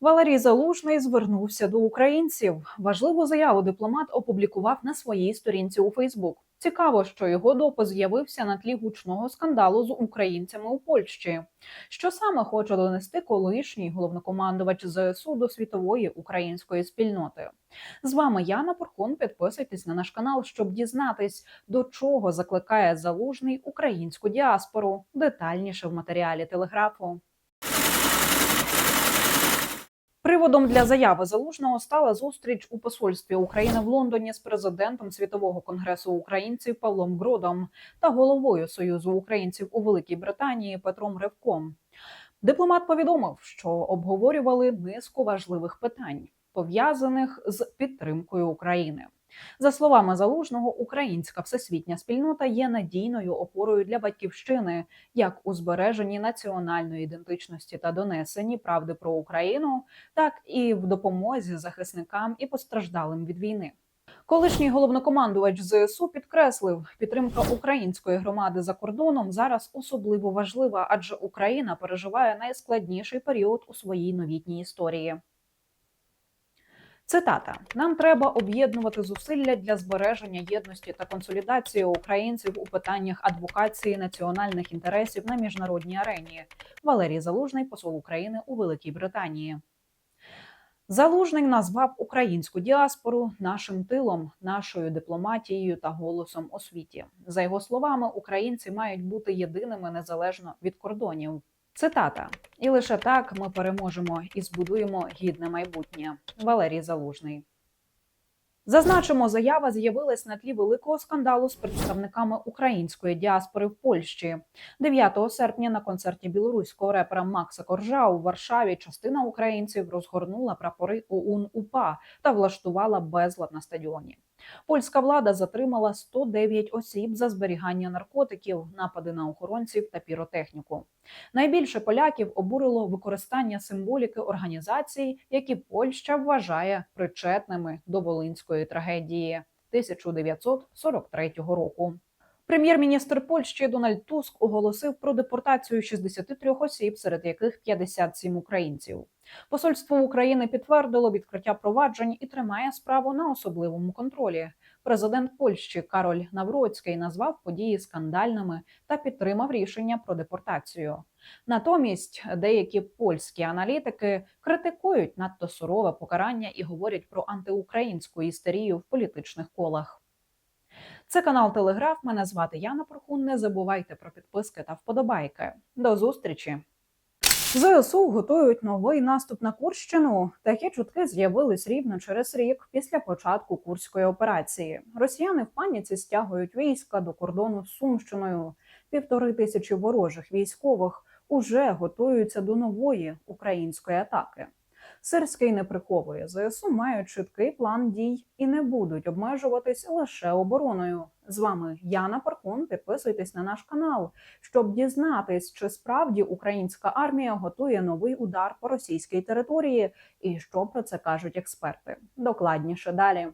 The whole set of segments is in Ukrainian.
Валерій Залужний звернувся до українців. Важливу заяву дипломат опублікував на своїй сторінці у Фейсбук. Цікаво, що його допис з'явився на тлі гучного скандалу з українцями у Польщі. Що саме хоче донести колишній головнокомандувач ЗСУ до світової української спільноти? З вами Яна Порхун. Підписуйтесь на наш канал, щоб дізнатись, до чого закликає залужний українську діаспору. Детальніше в матеріалі телеграфу. Приводом для заяви залужного стала зустріч у посольстві України в Лондоні з президентом Світового конгресу українців Павлом Гродом та головою Союзу українців у Великій Британії Петром Ревком. Дипломат повідомив, що обговорювали низку важливих питань, пов'язаних з підтримкою України. За словами залужного, українська всесвітня спільнота є надійною опорою для батьківщини, як у збереженні національної ідентичності та донесенні правди про Україну, так і в допомозі захисникам і постраждалим від війни. Колишній головнокомандувач ЗСУ підкреслив, підтримка української громади за кордоном зараз особливо важлива, адже Україна переживає найскладніший період у своїй новітній історії. Цитата: нам треба об'єднувати зусилля для збереження єдності та консолідації українців у питаннях адвокації національних інтересів на міжнародній арені. Валерій Залужний, посол України у Великій Британії. Залужний назвав українську діаспору нашим тилом, нашою дипломатією та голосом у світі. За його словами, українці мають бути єдиними незалежно від кордонів. Цитата: і лише так ми переможемо і збудуємо гідне майбутнє. Валерій Залужний. Зазначимо, заява з'явилась на тлі великого скандалу з представниками української діаспори в Польщі. 9 серпня на концерті білоруського репера Макса Коржа у Варшаві частина українців розгорнула прапори ОУН УПА та влаштувала безлад на стадіоні. Польська влада затримала 109 осіб за зберігання наркотиків, напади на охоронців та піротехніку. Найбільше поляків обурило використання символіки організацій, які Польща вважає причетними до волинської трагедії 1943 року. Прем'єр-міністр Польщі Дональд Туск оголосив про депортацію 63 осіб, серед яких 57 українців. Посольство України підтвердило відкриття проваджень і тримає справу на особливому контролі. Президент Польщі Кароль Навроцький назвав події скандальними та підтримав рішення про депортацію. Натомість деякі польські аналітики критикують надто сурове покарання і говорять про антиукраїнську істерію в політичних колах. Це канал Телеграф. Мене звати Яна Прохун. Не забувайте про підписки та вподобайки. До зустрічі. ЗСУ готують новий наступ на Курщину. Такі чутки з'явились рівно через рік після початку курської операції. Росіяни в паніці стягують війська до кордону з Сумщиною. Півтори тисячі ворожих військових уже готуються до нової української атаки. Сирський не приховує ЗСУ мають чіткий план дій і не будуть обмежуватись лише обороною. З вами Яна Паркун. Підписуйтесь на наш канал, щоб дізнатись, чи справді українська армія готує новий удар по російській території, і що про це кажуть експерти. Докладніше далі.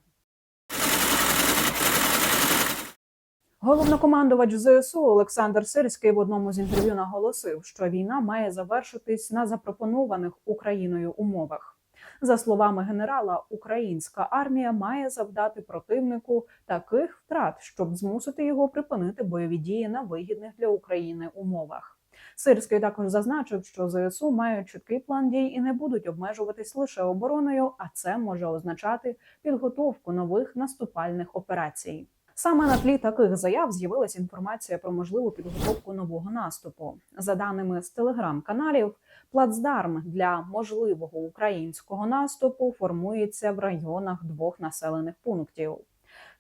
Головнокомандувач ЗСУ Олександр Сирський в одному з інтерв'ю наголосив, що війна має завершитись на запропонованих Україною умовах. За словами генерала, українська армія має завдати противнику таких втрат, щоб змусити його припинити бойові дії на вигідних для України умовах. Сирський також зазначив, що ЗСУ мають чіткий план дій і не будуть обмежуватись лише обороною, а це може означати підготовку нових наступальних операцій. Саме на тлі таких заяв з'явилася інформація про можливу підготовку нового наступу. За даними з телеграм-каналів, плацдарм для можливого українського наступу формується в районах двох населених пунктів: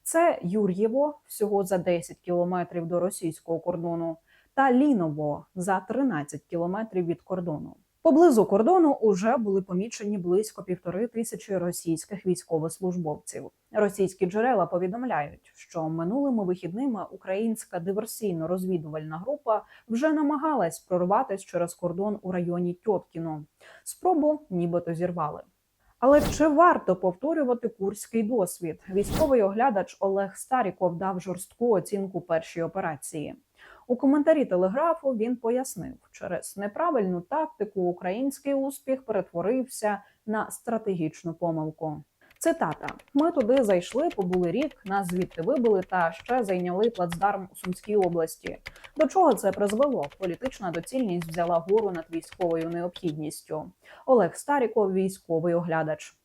це Юр'єво, всього за 10 кілометрів до російського кордону, та Ліново за 13 кілометрів від кордону. Поблизу кордону уже були помічені близько півтори тисячі російських військовослужбовців. Російські джерела повідомляють, що минулими вихідними українська диверсійно-розвідувальна група вже намагалась прорватися через кордон у районі Тьоткіно. Спробу нібито зірвали. Але чи варто повторювати курський досвід? Військовий оглядач Олег Старіков дав жорстку оцінку першій операції. У коментарі телеграфу він пояснив, через неправильну тактику український успіх перетворився на стратегічну помилку. Цитата: ми туди зайшли, побули рік, нас звідти вибили та ще зайняли плацдарм у Сумській області. До чого це призвело? Політична доцільність взяла гору над військовою необхідністю. Олег Старіков, військовий оглядач.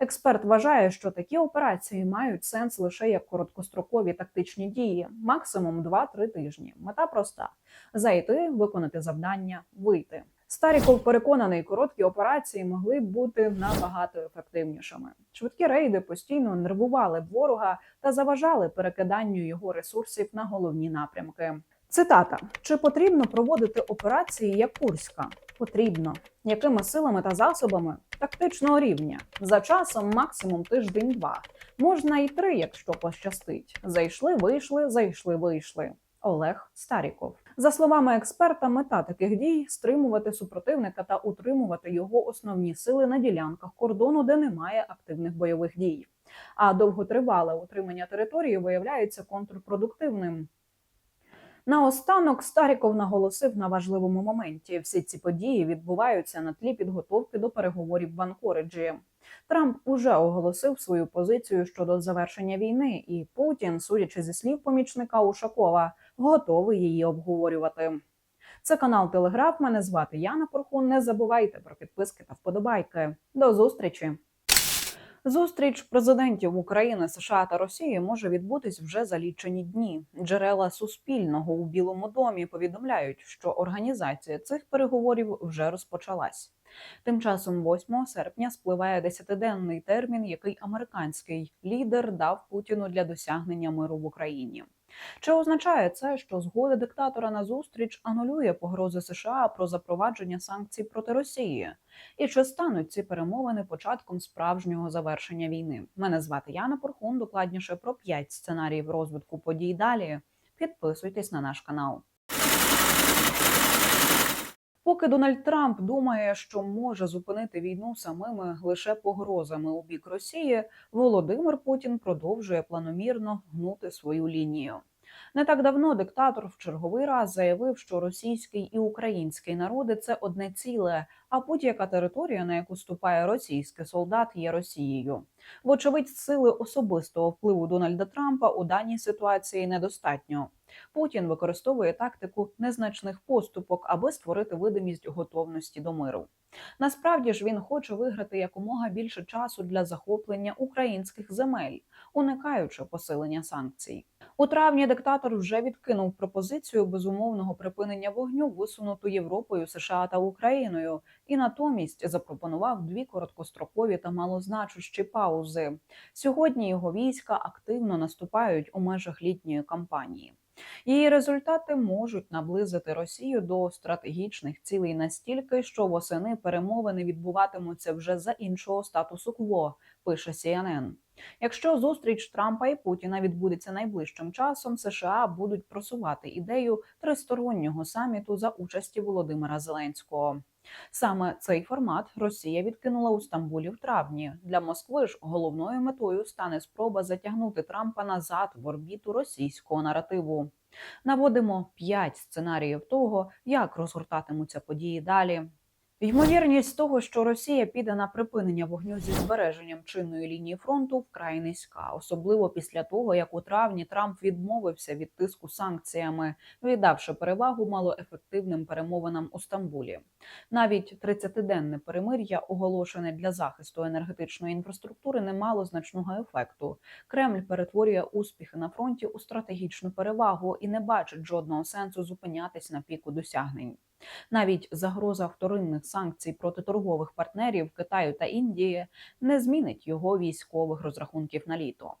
Експерт вважає, що такі операції мають сенс лише як короткострокові тактичні дії, максимум 2-3 тижні. Мета проста: зайти, виконати завдання, вийти. Старіков переконаний, короткі операції могли б бути набагато ефективнішими. Швидкі рейди постійно нервували ворога та заважали перекиданню його ресурсів на головні напрямки. Цитата: чи потрібно проводити операції як Курська? Потрібно. Якими силами та засобами тактичного рівня за часом максимум тиждень-два. Можна і три, якщо пощастить. Зайшли, вийшли, зайшли, вийшли. Олег Старіков. За словами експерта, мета таких дій стримувати супротивника та утримувати його основні сили на ділянках кордону, де немає активних бойових дій. А довготривале утримання території виявляється контрпродуктивним. Наостанок Старіков наголосив на важливому моменті: всі ці події відбуваються на тлі підготовки до переговорів в Анкориджі. Трамп уже оголосив свою позицію щодо завершення війни, і Путін, судячи зі слів помічника Ушакова, готовий її обговорювати. Це канал Телеграф. Мене звати Яна Порхун. Не забувайте про підписки та вподобайки. До зустрічі! Зустріч президентів України, США та Росії може відбутись вже за лічені дні. Джерела Суспільного у Білому домі повідомляють, що організація цих переговорів вже розпочалась. Тим часом, 8 серпня, спливає десятиденний термін, який американський лідер дав Путіну для досягнення миру в Україні. Чи означає це, що згода диктатора на зустріч анулює погрози США про запровадження санкцій проти Росії? І чи стануть ці перемовини початком справжнього завершення війни? Мене звати Яна Порхун. Докладніше про п'ять сценаріїв розвитку подій. Далі підписуйтесь на наш канал. Поки Дональд Трамп думає, що може зупинити війну самими лише погрозами у бік Росії, Володимир Путін продовжує планомірно гнути свою лінію. Не так давно диктатор в черговий раз заявив, що російський і український народи це одне ціле, а будь-яка територія, на яку ступає російський солдат, є Росією. Вочевидь, сили особистого впливу Дональда Трампа у даній ситуації недостатньо. Путін використовує тактику незначних поступок, аби створити видимість готовності до миру. Насправді ж він хоче виграти якомога більше часу для захоплення українських земель, уникаючи посилення санкцій. У травні диктатор вже відкинув пропозицію безумовного припинення вогню, висунуту Європою, США та Україною, і натомість запропонував дві короткострокові та малозначущі паузи. Сьогодні його війська активно наступають у межах літньої кампанії. Її результати можуть наблизити Росію до стратегічних цілей настільки, що восени перемовини відбуватимуться вже за іншого статусу кво, пише CNN. Якщо зустріч Трампа і Путіна відбудеться найближчим часом, США будуть просувати ідею тристороннього саміту за участі Володимира Зеленського. Саме цей формат Росія відкинула у Стамбулі в травні. Для Москви ж головною метою стане спроба затягнути Трампа назад в орбіту російського наративу. Наводимо п'ять сценаріїв того, як розгортатимуться події далі. Ймовірність того, що Росія піде на припинення вогню зі збереженням чинної лінії фронту, вкрай низька, особливо після того, як у травні Трамп відмовився від тиску санкціями, віддавши перевагу малоефективним перемовинам у Стамбулі. Навіть 30-денне перемир'я, оголошене для захисту енергетичної інфраструктури, не мало значного ефекту. Кремль перетворює успіхи на фронті у стратегічну перевагу і не бачить жодного сенсу зупинятись на піку досягнень. Навіть загроза вторинних санкцій проти торгових партнерів Китаю та Індії не змінить його військових розрахунків на літо.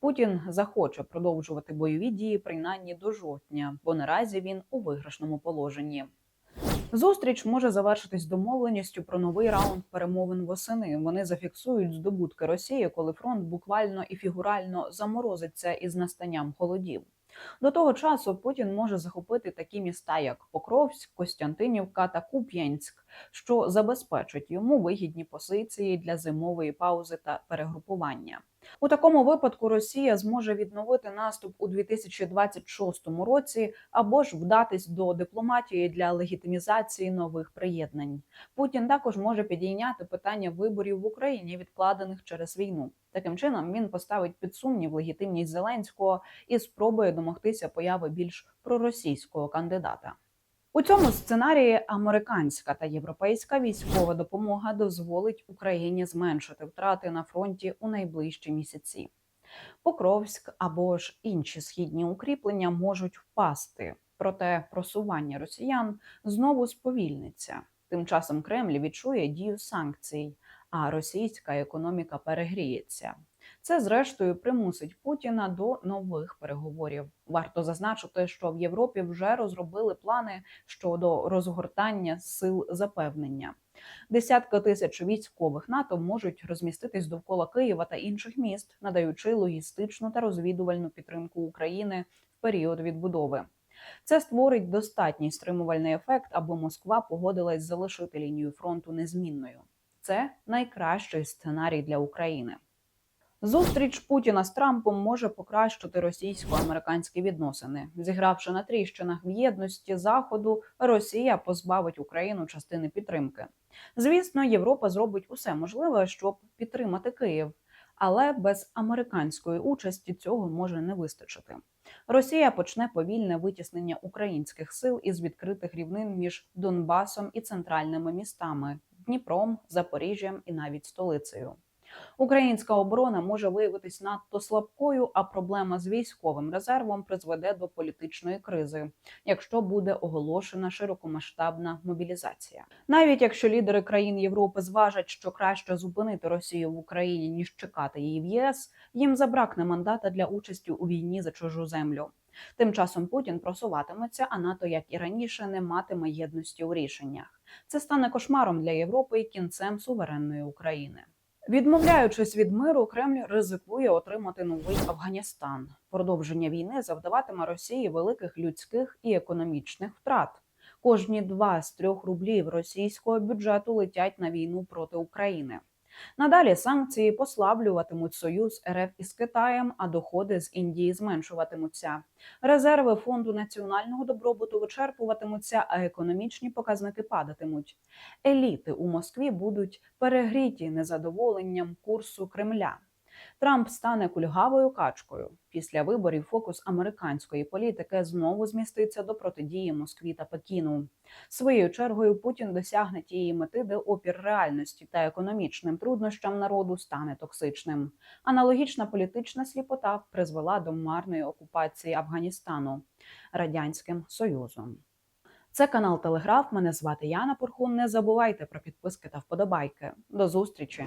Путін захоче продовжувати бойові дії принаймні до жовтня, бо наразі він у виграшному положенні. Зустріч може завершитись домовленістю про новий раунд перемовин восени. Вони зафіксують здобутки Росії, коли фронт буквально і фігурально заморозиться із настанням холодів. До того часу Путін може захопити такі міста, як Покровськ, Костянтинівка та Куп'янськ, що забезпечить йому вигідні позиції для зимової паузи та перегрупування. У такому випадку Росія зможе відновити наступ у 2026 році або ж вдатись до дипломатії для легітимізації нових приєднань. Путін також може підійняти питання виборів в Україні, відкладених через війну. Таким чином він поставить під сумнів легітимність Зеленського і спробує домогтися появи більш проросійського кандидата. У цьому сценарії американська та європейська військова допомога дозволить Україні зменшити втрати на фронті у найближчі місяці. Покровськ або ж інші східні укріплення можуть впасти, проте просування росіян знову сповільниться. Тим часом Кремль відчує дію санкцій, а російська економіка перегріється. Це, зрештою, примусить Путіна до нових переговорів. Варто зазначити, що в Європі вже розробили плани щодо розгортання сил запевнення. Десятки тисяч військових НАТО можуть розміститись довкола Києва та інших міст, надаючи логістичну та розвідувальну підтримку України в період відбудови. Це створить достатній стримувальний ефект, аби Москва погодилась залишити лінію фронту незмінною. Це найкращий сценарій для України. Зустріч Путіна з Трампом може покращити російсько-американські відносини. Зігравши на тріщинах в єдності заходу, Росія позбавить Україну частини підтримки. Звісно, Європа зробить усе можливе, щоб підтримати Київ, але без американської участі цього може не вистачити. Росія почне повільне витіснення українських сил із відкритих рівнин між Донбасом і центральними містами Дніпром, Запоріжжям і навіть столицею. Українська оборона може виявитись надто слабкою, а проблема з військовим резервом призведе до політичної кризи, якщо буде оголошена широкомасштабна мобілізація. Навіть якщо лідери країн Європи зважать, що краще зупинити Росію в Україні ніж чекати її в ЄС, їм забракне мандата для участі у війні за чужу землю. Тим часом Путін просуватиметься, а НАТО, як і раніше, не матиме єдності у рішеннях. Це стане кошмаром для Європи і кінцем суверенної України. Відмовляючись від миру, Кремль ризикує отримати новий Афганістан. Продовження війни завдаватиме Росії великих людських і економічних втрат. Кожні два з трьох рублів російського бюджету летять на війну проти України. Надалі санкції послаблюватимуть союз РФ із Китаєм, а доходи з Індії зменшуватимуться. Резерви фонду національного добробуту вичерпуватимуться, а економічні показники падатимуть. Еліти у Москві будуть перегріті незадоволенням курсу Кремля. Трамп стане кульгавою качкою. Після виборів фокус американської політики знову зміститься до протидії Москві та Пекіну. Своєю чергою Путін досягне тієї мети, де опір реальності та економічним труднощам народу стане токсичним. Аналогічна політична сліпота призвела до марної окупації Афганістану радянським союзом. Це канал Телеграф. Мене звати Яна Порхун. Не забувайте про підписки та вподобайки. До зустрічі.